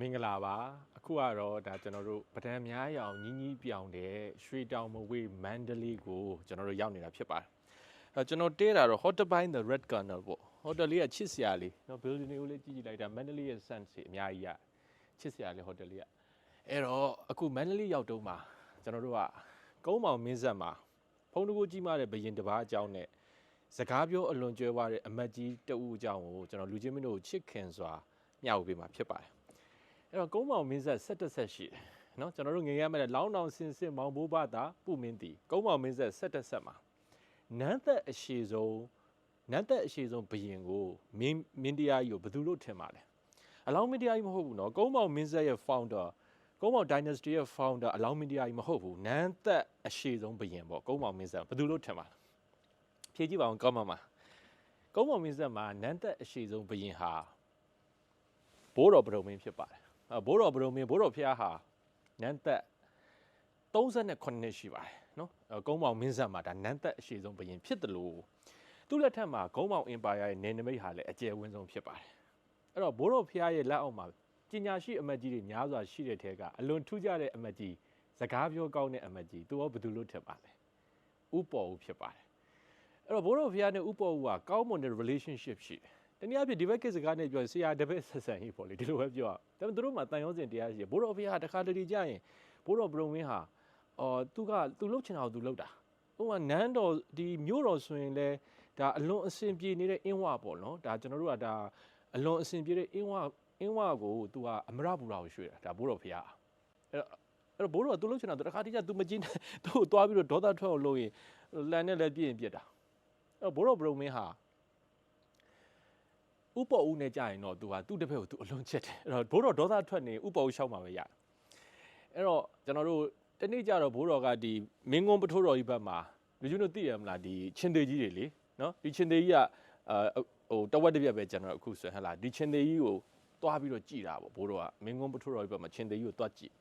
မင်္ဂလာပါအခုကတော့ဒါကျွန်တော်တို့ပဒံများရအောင်ညီညီပြောင်တဲ့ရွှေတောင်မဝေးမန္တလေးကိုကျွန်တော်တို့ရောက်နေတာဖြစ်ပါတယ်အဲကျွန်တော်တဲတာတော့ Hotel by the Red Canal ပေါ့ဟိုတယ်လေးကချစ်စရာလေးနော် building လေးကိုလေးကြည့်ကြည့်လိုက်တာမန္တလေးရဲ့ sense တွေအများကြီးရချစ်စရာလေး hotel လေးကအဲ့တော့အခုမန္တလေးရောက်တော့မှာကျွန်တော်တို့ကကုန်းမောင်မင်းဆက်မှာဖုန်းတကူကြီးမားတဲ့ဘရင်တစ်ပါးအကြောင်းနဲ့စကားပြောအလွန်ကျွဲသွားတဲ့အမတ်ကြီးတဦးအကြောင်းကိုကျွန်တော်လူချင်းမင်းတို့ကိုချစ်ခင်စွာမျှဝေပေးမှာဖြစ်ပါတယ် အဲ့တော့ကုန်းမောင်မင်းဆက်ဆက်တက်ဆက်ရှိတယ်နော်ကျွန်တော်တို့ငယ်ငယ်မဲ့လောင်းတောင်စင်စစ်မောင်ဘိုးဘတာပုမင်းတီကုန်းမောင်မင်းဆက်ဆက်တက်ဆက်မှာနန်းသက်အရှိဆုံးနန်းသက်အရှိဆုံးဘရင်ကိုမင်းမင်းတရားကြီးကိုဘယ်သူလို့ထင်ပါလဲအလောင်းမင်းတရားကြီးမဟုတ်ဘူးနော်ကုန်းမောင်မင်းဆက်ရဲ့ founder ကုန်းမောင် dynasty ရဲ့ founder အလောင်းမင်းတရားကြီးမဟုတ်ဘူးနန်းသက်အရှိဆုံးဘရင်ပေါ့ကုန်းမောင်မင်းဆက်ဘယ်သူလို့ထင်ပါလဲဖြေကြည့်ပါအောင်ကောင်းပါမှာကုန်းမောင်မင်းဆက်မှာနန်းသက်အရှိဆုံးဘရင်ဟာဘိုးတော်ပရုံမင်းဖြစ်ပါတယ်အဲ ဘိုးတော်ဘုံမင်းဘိုးတော်ဖျားဟာနန်းသက်38နှစ်ရှိပါတယ်နော်အဲကုန်းမောင်မင်းဆက်မှာဒါနန်းသက်အရှိဆုံးဘုရင်ဖြစ်တယ်လို့သူ့လက်ထက်မှာကုန်းမောင်အင်ပါယာရဲ့နေနမိတ်ဟာလည်းအကျယ်ဝန်းဆုံးဖြစ်ပါတယ်အဲ့တော့ဘိုးတော်ဖျားရဲ့လက်အောက်မှာပညာရှိအမတ်ကြီးတွေများစွာရှိတဲ့ထဲကအလွန်ထူးခြားတဲ့အမတ်ကြီးစကားပြောကောင်းတဲ့အမတ်ကြီးသူရောဘယ်သူလို့ထင်ပါလဲဥပေါ်ဦးဖြစ်ပါတယ်အဲ့တော့ဘိုးတော်ဖျားနဲ့ဥပေါ်ဦးကကောင်းမွန်တဲ့ relationship ရှိတယ် တနည်းအားဖြင့်ဒီဘက်ကိစ္စကားနဲ့ပြောဆရာတပည့်ဆက်ဆံရေးပေါ့လေဒီလိုပဲပြောရဒါပေမဲ့သူတို့မှတန်ရုံးစင်တရားရှိတယ်ဘိုးတော်ဖေဟာတခါတလေကြာရင်ဘိုးတော်ဘရုံဝင်းဟာအော်သူကသူလှုပ်ချင်တာကိုသူလှုပ်တာဥပမာနန်းတော်ဒီမြို့တော်ဆိုရင်လဲဒါအလွန်အဆင်ပြေနေတဲ့အင်းဝပေါ့နော်ဒါကျွန်တော်တို့ကဒါအလွန်အဆင်ပြေတဲ့အင်းဝအင်းဝကိုသူကအမရပူရာကိုရွှေ့တာဒါဘိုးတော်ဖေဟာအဲ့တော့အဲ့တော့ဘိုးတော်ကသူလှုပ်ချင်တာသူတခါတလေကြာသူမကျင်းသူ့ကိုသွားပြီးတော့ဒေါသထွက်အောင်လုပ်ရင်လန်နဲ့လည်းပြည့်ရင်ပြစ်တာအဲ့တော့ဘိုးတော်ဘရုံဝင်းဟာ ဥပ္ပဦးနဲ့ကြာရင်တော့ तू ဟာသူ့တစ်ဖက်ကို तू အလွန်ချက်တယ်အဲ့တော့ဘိုးတော်ဒေါသထွက်နေဥပ္ပဦးရှောက်မှာပဲရတယ်အဲ့တော့ကျွန်တော်တို့တနေ့ကျတော့ဘိုးတော်ကဒီမင်းကွန်းပထိုးတော်ကြီးဘက်မှာလူကျွန်းတို့သိရမလားဒီချင်းသေးကြီးတွေလေနော်ဒီချင်းသေးကြီးကအာဟိုတဝက်တစ်ပြက်ပဲကျွန်တော်အခုဆိုဟဲ့လားဒီချင်းသေးကြီးကိုတွားပြီးတော့ကြည်တာပေါ့ဘိုးတော်ကမင်းကွန်းပထိုးတော်ကြီးဘက်မှာချင်းသေးကြီးကိုတွားကြည့်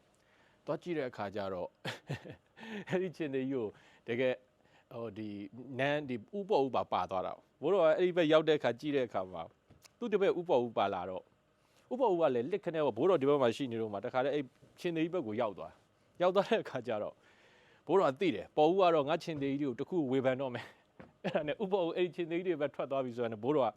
တွားကြည့်တဲ့အခါကျတော့အဲ့ဒီချင်းသေးကြီးကိုတကယ်ဟိုဒီနန်းဒီဥပ္ပဦးပါပါသွားတာဘိုးတော်ကအဲ့ဒီဘက်ရောက်တဲ့အခါကြည့်တဲ့အခါမှာ သူ့တပည့်ဥပ္ပဦးပါလာတော့ဥပ္ပဦးကလည်းလက်ခနဲ့ဘိုးတော်ဒီဘက်မှာရှိနေတော့မှတခါတည်းအဲ့ချင်းသေးကြီးဘက်ကိုရောက်သွားရောက်သွားတဲ့အခါကျတော့ဘိုးတော်ကသိတယ်ပေါ်ဦးကတော့ငါချင်းသေးကြီးတွေကိုတခုဝေဖန်တော့မယ်အဲ့ဒါနဲ့ဥပ္ပဦးအဲ့ဒီချင်းသေးကြီးတွေပဲထွက်သွားပြီဆိုရင်ဘိုးတော်က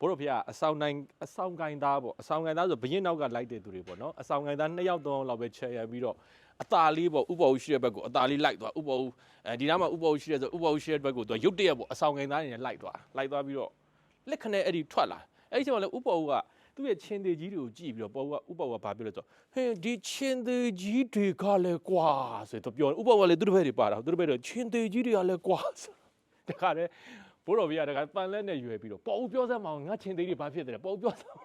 ဘိုးတော်ဖေကအဆောင်နိုင်အဆောင်ကိုင်းသားပေါ့အဆောင်ကိုင်းသားဆိုဘရင်နောက်ကလိုက်တဲ့သူတွေပေါ့နော်အဆောင်ကိုင်းသားနှစ်ယောက်သုံးယောက်လောက်ပဲချဲရပြီးတော့အตาလေးပေါ့ဥပ္ပဦးရှိတဲ့ဘက်ကိုအตาလေးလိုက်သွားဥပ္ပဦးအဲဒီနားမှာဥပ္ပဦးရှိတဲ့ဆိုဥပ္ပဦးရှိတဲ့ဘက်ကိုသူကရုတ်တရက်ပေါ့အဆောင်ကိုင်းသားနေနဲ့လိုက်သွားလိုက်သွားပြီးတော့လက်ခနဲ့အဲ့ဒီထွက်လာ အဲ့ဒီချိန်မှာလည်းဥပ္ပဦးကသူ့ရဲ့ချင်းသေးကြီးတွေကိုကြည့်ပြီးတော့ပေါ်ဦးကဥပ္ပဦးကဘာပြောလဲဆိုတော့ဟင်ဒီချင်းသေးကြီးတွေကလည်းကွာဆိုတော့ပြောဥပ္ပဦးကလည်းသူ့တစ်ဖက်တွေပါတာသူ့တစ်ဖက်တွေချင်းသေးကြီးတွေကလည်းကွာဆိုတခါတည်းဘိုးတော်ပြရတခါပန်လက်နဲ့ရွယ်ပြီးတော့ပေါ်ဦးပြောစမ်းမအောင်ငါချင်းသေးတွေဘာဖြစ်တယ်ပေါ်ဦးပြောစမ်း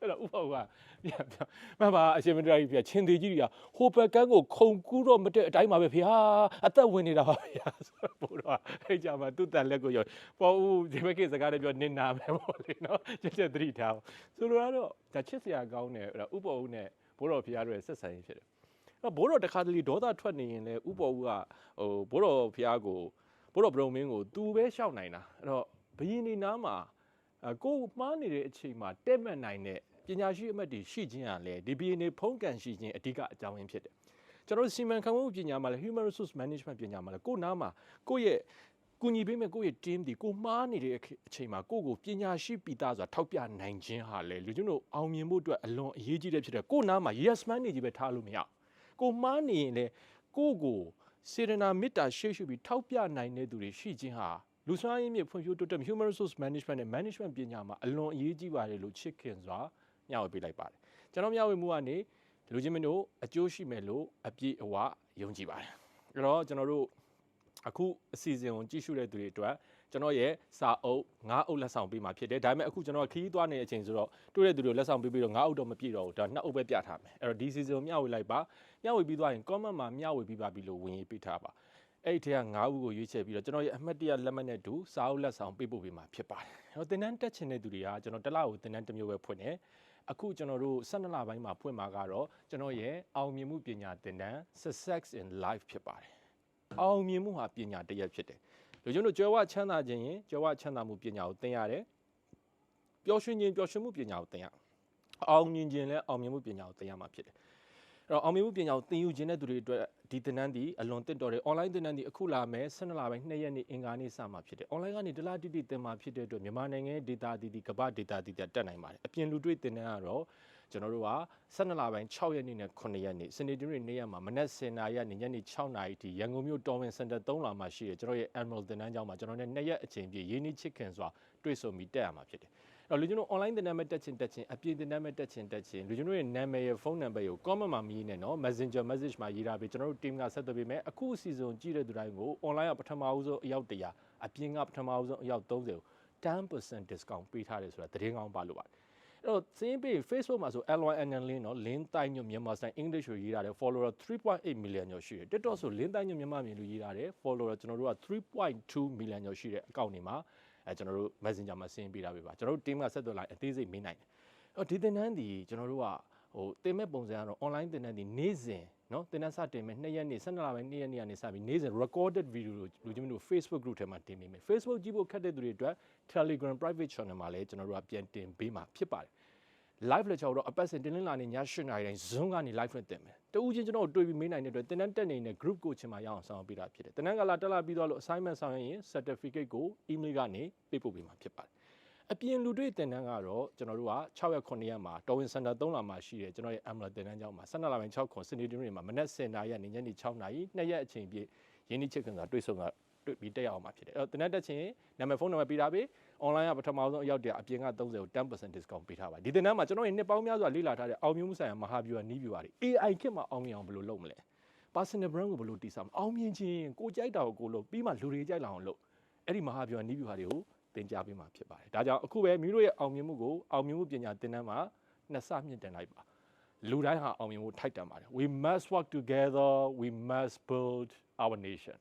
အဲ့တော့ဥပ္ပဦးကပြန်ပြောမမအရှင်မတရားကြီးပြချင်းသေးကြီးတွေကဟိုဘက်ကန်းကိုခုံကူးတော့မတဲ့အတိုင်းပါပဲဖေဟာအသက်ဝင်နေတာပါဖေဟာဆိုတော့ဘိုးတော်ကအဲ့ကြမှာသူ့တန်လက်ကိုရောပေါ်ဦးဒီဘက်ကစကားတွေပြောနင်နာမယ်ပေါ့လေနော်ချက်ချက်သတိထားအောင်ဆိုလိုတော့ဒါချစ်စရာကောင်းတယ်အဲ့တော့ဥပ္ပဦးနဲ့ဘိုးတော်ဖေဟာတို့ရဲ့ဆက်ဆံရေးဖြစ်တယ်အဲ့ဘိုးတော်တခါတလေဒေါသထွက်နေရင်လေဥပ္ပဦးကဟိုဘိုးတော်ဖေဟာကိုဘိုးတော်ဘရုံမင်းကိုသူပဲရှောက်နိုင်တာအဲ့တော့ဘယင်းနေနားမှာအကိုမှားနေတဲ့အချိန်မှာတဲ့မှတ်နိုင်တဲ့ ပညာရှိအမတ်တွေရှိခြင်းကလည်းဒီဘယင်းနေဖုံးကန်ရှိခြင်းအဓိကအကြောင်းရင်းဖြစ်တယ်ကျွန်တော်တို့စီမံခန့်ခွဲမှုပညာမှာလည်း human resource management ပညာမှာလည်းကိုယ်နားမှာကိုယ့်ရဲ့ကူညီပေးမဲ့ကိုယ့်ရဲ့ team ဒီကိုမှားနေတဲ့အချိန်မှာကိုယ့်ကိုပညာရှိပိသားဆိုတာထောက်ပြနိုင်ခြင်းဟာလေလူကျွန်တော်အောင်မြင်ဖို့အတွက်အလွန်အရေးကြီးတဲ့ဖြစ်တယ်ကိုယ်နားမှာ yes man နေကြီးပဲထားလို့မရကိုမှားနေရင်လေကိုယ့်ကိုစေရနာမေတ္တာရှေ့ရှုပြီးထောက်ပြနိုင်တဲ့သူတွေရှိခြင်းဟာလူစွမ်းရင်းမြစ်ဖွံ့ဖြိုးတိုးတက် human resource management နဲ့ management ပညာမှာအလွန်အရေးကြီးပါတယ်လို့ချစ်ခင်စွာ မျှဝေပေးလိုက်ပါတယ်ကျွန်တော်မျှဝေမှုကနေလူချင်းမင်းတို့အကျိုးရှိမယ်လို့အပြည့်အဝယုံကြည်ပါတယ်အဲ့တော့ကျွန်တော်တို့အခုအစီအစဉ်ကိုကြည့်ရှုတဲ့သူတွေအတွက်ကျွန်တော်ရဲ့စာအုပ်၅အုပ်လက်ဆောင်ပေးမှာဖြစ်တယ်ဒါပေမဲ့အခုကျွန်တော်ခရီးသွားနေတဲ့အချိန်ဆိုတော့တွေ့တဲ့သူတွေလက်ဆောင်ပေးပြီးတော့၅အုပ်တော့မပြည့်တော့ဘူးဒါနှစ်အုပ်ပဲပြထားမယ်အဲ့တော့ဒီ season ကိုမျှဝေလိုက်ပါမျှဝေပြီးသွားရင် comment မှာမျှဝေပြီးပါပြီလို့ဝင်ရေးပေးထားပါအဲ့ဒီထဲက9ဦးကိုရွေးချယ်ပြီးတော့ကျွန်တော်ရဲ့အမှတ်တရလက်မှတ်နဲ့တူစာအုပ်လက်ဆောင်ပေးပို့ပေးမှာဖြစ်ပါတယ်။အဲ့တော့တင်တန်းတက်ချင်တဲ့သူတွေကကျွန်တော်တစ်လကိုတင်တန်းတစ်မျိုးပဲဖွင့်တယ်။ အခုကျွန်တော်တို့12လပိုင်းမှာဖွင့်မှာကတော့ကျွန်တော်ရဲ့အောင်မြင်မှုပညာတင်တန်း Success in Life ဖြစ်ပါတယ်။အောင်မြင်မှုဟာပညာတစ်ရပ်ဖြစ်တယ်။လူကျွန်တော်ကြွယ်ဝချမ်းသာခြင်းရင်ကြွယ်ဝချမ်းသာမှုပညာကိုသင်ရတယ်။ပျော်ရွှင်ခြင်းပျော်ရွှင်မှုပညာကိုသင်ရအောင်မြင်ခြင်းလဲအောင်မြင်မှုပညာကိုသင်ရမှာဖြစ်တယ်အဲ့တော့အောင်မြင်မှုပညာကိုသင်ယူခြင်းတဲ့သူတွေအတွက် ဒီသင်တန်းဒီအလွန်တင့်တော်တယ် online သင်တန်းဒီအခုလာမယ်12လပိုင်း2ရက်နေ့အင်္ဂါနေ့စမှာဖြစ်တယ် online ကနေဒလတိတိသင်မှာဖြစ်တဲ့အတွက်မြန်မာနိုင်ငံရဲ့ data အသီးသီးကမ္ဘာ data အသီးသီးတက်နိုင်ပါတယ်အပြင်လူတွေ့သင်တန်းကတော့ကျွန်တော်တို့က12လပိုင်း6ရက်နေ့နဲ့9ရက်နေ့စနေနေ့နေ့ရက်မှာမနက်10:00နာရီကနေညနေ6:00နာရီထိရန်ကုန်မြို့တော်ဝင်စင်တာ3လမှာရှိတယ်ကျွန်တော်ရဲ့ annual သင်တန်းကျောင်းမှာကျွန်တော်နဲ့2ရက်အချိန်ပြည့်ရင်းနှီးချစ်ခင်စွာတွေ့ဆုံပြီးတက်ရမှာဖြစ်တယ်အဲ့ တော့လူကျွန်တော် online သင်တန်းမဲ့တက်ချင်တက်ချင်အပြင်သင်တန်းမဲ့တက်ချင်တက်ချင်လူကျွန်တော်ရဲ့နာမည်ရဲ့ဖုန်းနံပါတ်ကို comment မှာမရေးနဲ့နော် messenger message မှာရေးထားပြီးကျွန်တော်တို့ team ကဆက်သွယ်ပေးမယ်အခုအစီအစဉ်ကြည့်တဲ့သူတိုင်းကို online ကပထမဦးဆုံးအယောက်100အပြင်ကပထမဦးဆုံးအယောက်30ကို10% discount ပေးထားတယ်ဆိုတာသတင်းကောင်းပါလို့ပါတယ်အဲ့တော့စင်းပေး Facebook မှာဆို LYNN လင်းနော်လင်းတိုင်းညွတ်မြန်မာစတိုင် English ကိုရေးထားတယ် follower 3.8 million ကျော်ရှိတယ် TikTok ဆိုလင်းတိုင်းညွတ်မြန်မာမြင်လို့ရေးထားတယ် follower ကျွန်တော်တို့က3.2 million ကျော်ရှိတဲ့အကောင့်တွေမှာ အဲကျွန်တော်တို့ Messenger မှာဆင်းပေးတာပဲပါကျွန်တော်တို့ team ကဆက်သွယ်လိုက်အသေးစိတ်မေးနိုင်တယ်အဲ့တော့ဒီသင်တန်းဒီကျွန်တော်တို့ကဟိုတင်မဲ့ပုံစံကတော့ online သင်တန်းဒီနေ့စဉ်နော်သင်တန်းစတင်မဲ့2ရက်နေ့12လပိုင်း2ရက်နေ့ကနေစပြီးနေ့စဉ် recorded video ကိုလူချင်းတို့ Facebook group ထဲမှာတင်ပေးမယ် Facebook ကြည့်ဖို့ခက်တဲ့သူတွေအတွက် Telegram private channel မှာလည်းကျွန်တော်တို့ကပြန်တင်ပေးမှာဖြစ်ပါတယ် live lecture တော့အပတ်စဉ်တင်းလင်းလာနေည8နာရီတိုင်း Zoom ကနေ live နဲ့တင်မယ်တူဦးချင်းကျွန်တော်တို့တွေ့ပြီးမေးနိုင်တဲ့အတွက်တင်တန်းတက်နေတဲ့ group ကိုချင်းမှာရအောင်ဆောင်ပေးတာဖြစ်တယ်တင်တန်းကလာတက်လာပြီးတော့လို့ assignment ဆောင်ရင် certificate ကို email ကနေပေးပို့ပေးမှာဖြစ်ပါတယ်အပြင်လူတွေ့တင်တန်းကတော့ကျွန်တော်တို့က6ရက်9ရက်မှာတော်ဝင်စင်တာ3လမှာရှိတယ်ကျွန်တော်ရဲ့ Amla တင်တန်းကျောင်းမှာ12လပိုင်း6ခွန်စနေနေ့မှာမနက်10:00နာရီကနေညနေ6:00နာရီနှစ်ရက်အချိန်ပြည့်ရင်းနှီးချစ်ခင်စွာတွေ့ဆုံကတွေ့ပြီးတက်ရအောင်မှာဖြစ်တယ်အဲ့တော့တင်တန်းတက်ချင်းနာမည်ဖုန်းနံပါတ်ပေးထားပေး online ကပထမဆုံးအရောက်တည်းအပြင်က30ကို10% discount ပေးထားပါဒီတင်တန်းမှာကျွန်တော်ရဲ့နှစ်ပေါင်းများစွာလေ့လာထားတဲ့အောင်မြင်မှုဆိုင်ရာမဟာဗျူဟာနီးဗျူဟာတွေ AI ခေတ်မှာအောင်မြင်အောင်ဘယ်လိုလုပ်မလဲ personal brand ကိုဘယ်လိုတည်ဆောက်မလဲအောင်မြင်ခြင်းကိုကြိုက်တာကိုကိုလုပ်ပြီးမှလူတွေကြိုက်လာအောင်လုပ်အဲ့ဒီမဟာဗျူဟာနီးဗျူဟာတွေကိုသင်ကြားပေးမှာဖြစ်ပါတယ်ဒါကြောင့်အခုပဲမိတို့ရဲ့အောင်မြင်မှုကိုအောင်မြင်မှုပညာသင်တန်းမှာနှစ်ဆမြင့်တင်လိုက်ပါလူတိုင်းဟာအောင်မြင်မှုထိုက်တန်ပါတယ် we must work together we must build our nation